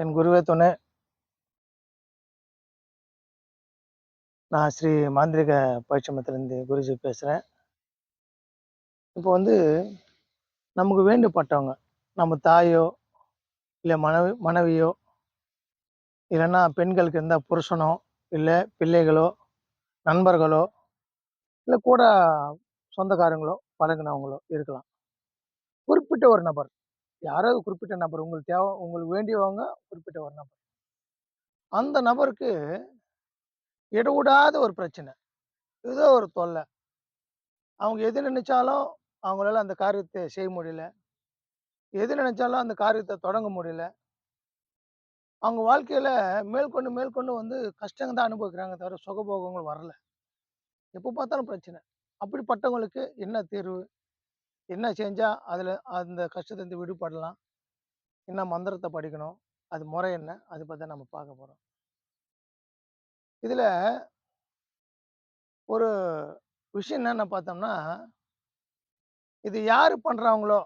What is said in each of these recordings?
என் குருவே துணை. நான் ஸ்ரீ மாந்திரிக பயிற்சமத்திலேருந்து குருஜி பேசுகிறேன் இப்போ வந்து நமக்கு வேண்டப்பட்டவங்க நம்ம தாயோ இல்லை மனைவி மனைவியோ இல்லைன்னா பெண்களுக்கு இருந்தால் புருஷனோ இல்லை பிள்ளைகளோ நண்பர்களோ இல்லை கூட சொந்தக்காரங்களோ பழகினவங்களோ இருக்கலாம். குறிப்பிட்ட ஒரு நபர். யாராவது குறிப்பிட்ட நபர் உங்களுக்கு தேவை உங்களுக்கு வேண்டியவங்க குறிப்பிட்ட ஒரு நபர். அந்த நபருக்கு இடவிடாத ஒரு பிரச்சனை. ஏதோ ஒரு தொல்லை. அவங்க எது நினைச்சாலும் அவங்களால அந்த காரியத்தை செய்ய முடியல. எது நினைச்சாலும் அந்த காரியத்தை தொடங்க முடியல. அவங்க வாழ்க்கையில மேற்கொண்டு மேற்கொண்டு வந்து கஷ்டங்க தான் அனுபவிக்கிறாங்க தவிர சுகபோகங்கள் வரல. எப்போ பார்த்தாலும் பிரச்சனை. அப்படிப்பட்டவங்களுக்கு என்ன தீர்வு? என்ன செஞ்சால் அதுல அந்த கஷ்டத்திலிருந்து விடுபடலாம். என்ன மந்திரத்தை படிக்கணும் அது முறை என்ன அதை பற்றி நம்ம பார்க்க போறோம். இதுல ஒரு விஷயம் என்னன்னு பார்த்தோம்னா இது யார் பண்றாங்களோ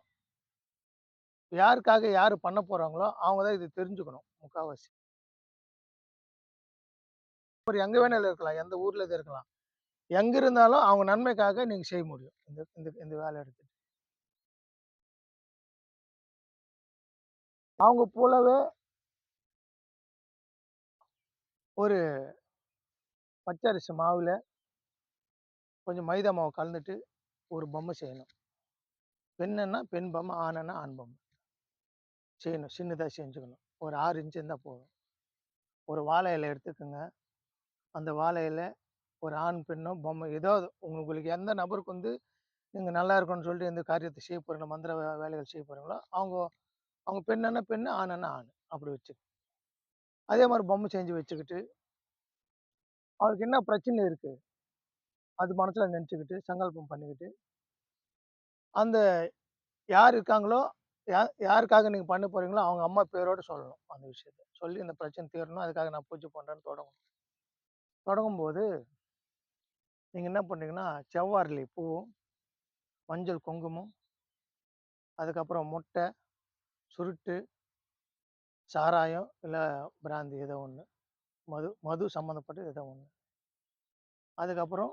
யாருக்காக யார் பண்ண போறாங்களோ அவங்க தான் இது தெரிஞ்சுக்கணும் முக்காவாசி. ஒரு எங்க வேணாலும் இருக்கலாம் எந்த ஊர்ல இது இருக்கலாம். எங்க இருந்தாலும் அவங்க நன்மைக்காக நீங்க செய்ய முடியும். இந்த இந்த இந்த வேலை எடுத்துட்டு. அவங்க போலவே ஒரு பச்சரிசி மாவில் கொஞ்சம் மைதா மாவு கலந்துட்டு ஒரு பொம்மை செய்யணும். பெண்ணுன்னா பெண் பொம்மை ஆணுன்னா ஆண் பொம்மை. செய்யணும். சின்னதாக செஞ்சுக்கணும். ஒரு ஆறு இன்ச்சு இருந்தால் போதும். ஒரு வாழை இலை எடுத்துக்கோங்க. அந்த வாழை இலை ஒரு ஆண் பெண்ணோ பொம்மை ஏதாவது உங்களுக்கு எந்த நபருக்கு வந்து நீங்கள் நல்லா இருக்கணும்னு சொல்லிட்டு எந்த காரியத்தை செய்ய போகிறீங்களோ மந்திர வே- வேலைகள் செய்ய போகிறீங்களோ அவங்க அவங்க பெண்ணன்னா பெண்ணு ஆணுன்னா ஆண் அப்படி வச்சு அதே மாதிரி பொம்மை செஞ்சு வச்சுக்கிட்டு அவருக்கு என்ன பிரச்சனை இருக்குது அது மனசில் நினச்சிக்கிட்டு சங்கல்பம் பண்ணிக்கிட்டு அந்த யார் இருக்காங்களோ யா- யாருக்காக நீங்கள் பண்ண போகிறீங்களோ அவங்க அம்மா பேரோடு சொல்லணும் அந்த விஷயத்த. சொல்லி இந்த பிரச்சனை தீரணும் அதுக்காக நான் பூஜை பண்ணுறேன்னு தொடங்கணும். தொடங்கும் போது நீங்கள் என்ன பண்ணுறீங்கன்னா செவ்வாரிலி பூவும் மஞ்சள் குங்குமம் அதுக்கப்புறம் முட்டை சுருட்டு சாராயம் இல்லை பிராந்தி ஏதோ ஒன்று மது மது சம்மந்தப்பட்ட ஏதோ ஒன்று அதுக்கப்புறம்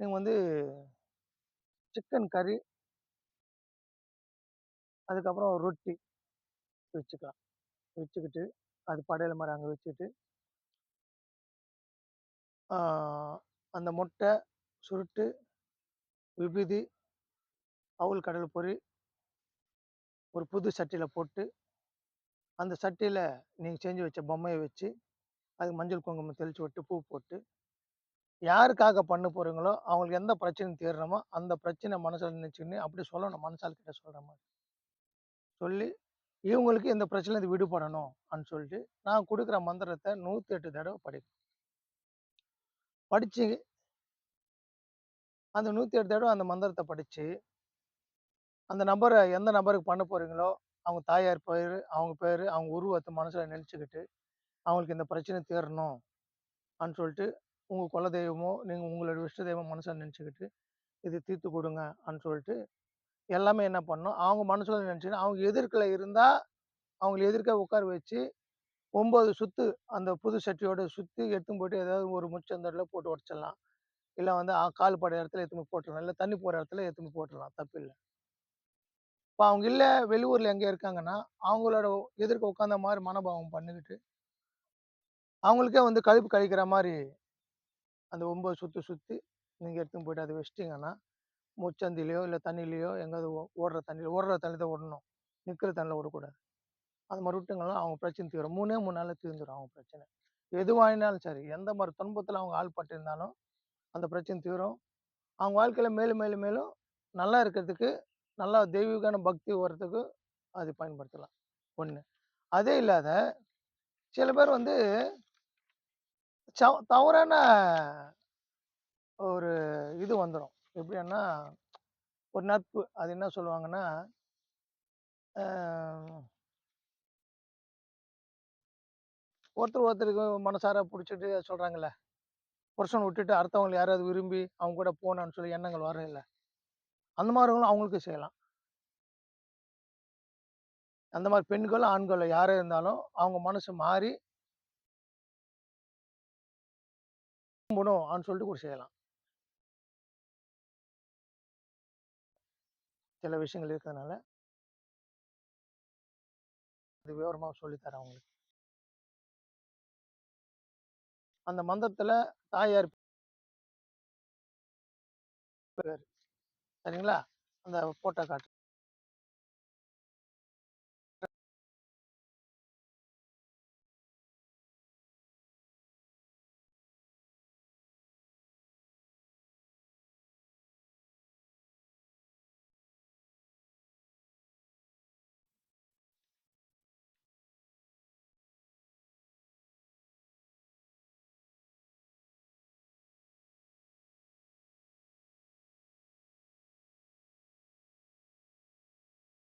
நீங்கள் வந்து சிக்கன் கறி அதுக்கப்புறம் ரொட்டி வச்சுக்கலாம். வச்சுக்கிட்டு அது படையல் மாதிரி அங்கே வச்சுட்டு அந்த முட்டை சுருட்டு விபூதி அவுள் கடல் பொரி ஒரு புது சட்டியில் போட்டு அந்த சட்டியில் நீங்கள் செஞ்சு வச்ச பொம்மையை வச்சு அது மஞ்சள் குங்குமம் தெளித்து விட்டு பூ போட்டு யாருக்காக பண்ண போகிறீங்களோ அவங்களுக்கு எந்த பிரச்சனை தீரணுமோ அந்த பிரச்சனை மனசில் நினச்சிக்கின்னு அப்படி சொல்லணும் மனசால் கிட்ட சொல்கிற மாதிரி. சொல்லி இவங்களுக்கு இந்த பிரச்சனை விடுபடணும் அப்படின்னு சொல்லிட்டு நான் கொடுக்குற மந்திரத்தை நூற்றி எட்டு தடவை படிக்கணும் படித்து அந்த நூற்றி எட்டு தடவை அந்த மந்திரத்தை படித்து அந்த நபரை எந்த நபருக்கு பண்ண போகிறீங்களோ அவங்க தாயார் பேர் அவங்க பேர் அவங்க உருவத்தை மனசில் நினச்சிக்கிட்டு அவங்களுக்கு இந்த பிரச்சனை தீரணும் அப்படின்னு சொல்லிட்டு உங்கள் குல தெய்வமோ நீங்கள் உங்களோட விஷ்ணு தெய்வம் மனசில் நினச்சிக்கிட்டு இது தீர்த்து கொடுங்க அப்படின்னு சொல்லிட்டு எல்லாமே என்ன பண்ணணும் அவங்க மனசில் நினச்சிக்கிட்டு அவங்க எதிர்க்கில் இருந்தால் அவங்கள எதிர்க்க உட்கார வச்சு ஒம்பது சுத்து அந்த புது சட்டியோட சுற்றி எடுத்துன்னு போயிட்டு ஏதாவது ஒரு முச்சந்தரில் போட்டு உடச்சிடலாம். இல்லை வந்து ஆ, கால் பட இடத்துல எடுத்துன்னு போட்டுடலாம். இல்லை தண்ணி போகிற இடத்துல எடுத்துன்னு போட்டுடலாம். தப்பு இல்லை இப்போ அவங்க இல்லை வெளியூரில் எங்கே இருக்காங்கன்னா அவங்களோட எதிர்க்க உட்காந்த மாதிரி மனோபாவம் பண்ணிக்கிட்டு அவங்களுக்கே வந்து கழிப்பு கழிக்கிற மாதிரி அந்த ஒம்பது சுற்றி சுற்றி நீங்கள் எடுத்துன்னு போயிட்டு அதை வச்சிட்டிங்கன்னா முச்சந்திலையோ இல்லை தண்ணியிலையோ எங்கேயாவது ஓ- ஓடுற தண்ணியில் ஓடுற தண்ணி தான் விடணும் நிற்கிற தண்ணியில் விடக்கூடாது அது மாதிரி விட்டுங்கன்னா அவங்க பிரச்சனை தீரும். மூணே மூணு நாளில் தீர்ந்துடும் அவங்க பிரச்சனை. எதுவாயினாலும் சரி எந்த மாதிரி துன்பத்தில் அவங்க ஆள்பட்டிருந்தாலும் அந்த பிரச்சனை தீரும். அவங்க வாழ்க்கையில் மேலும் மேலும் மேலும் நல்லா இருக்கிறதுக்கு நல்லா தெய்வீகான பக்தி வர்றதுக்கு அது பயன்படுத்தலாம். ஒன்று அதே இல்லாத சில பேர் வந்து ச தவறான ஒரு இது வந்துடும் எப்படின்னா ஒரு நட்பு. அது என்ன சொல்லுவாங்கன்னா ஒருத்தர் ஒருத்தருக்கு மனசார பிடிச்சிட்டு சொல்கிறாங்கல்ல புருஷன் விட்டுட்டு அடுத்தவங்களை யாராவது விரும்பி அவங்க கூட போனான்னு சொல்லி எண்ணங்கள் வரும் இல்லை அந்த மாதிரிங்களும் அவங்களுக்கு செய்யலாம். அந்த மாதிரி பெண்களோ, ஆண்களோ யாரே இருந்தாலும் அவங்க மனசு மாறி கும்பிடணும் அப்படின்னு சொல்லிட்டு கூட செய்யலாம். சில விஷயங்கள் இருக்கிறதுனால. அது விவரமா சொல்லித்தரேன் தரேன் அந்த மந்திரத்துல தாயார் பேர் சரிங்களா? அந்த ஃபோட்டோ காட்டுறேன்.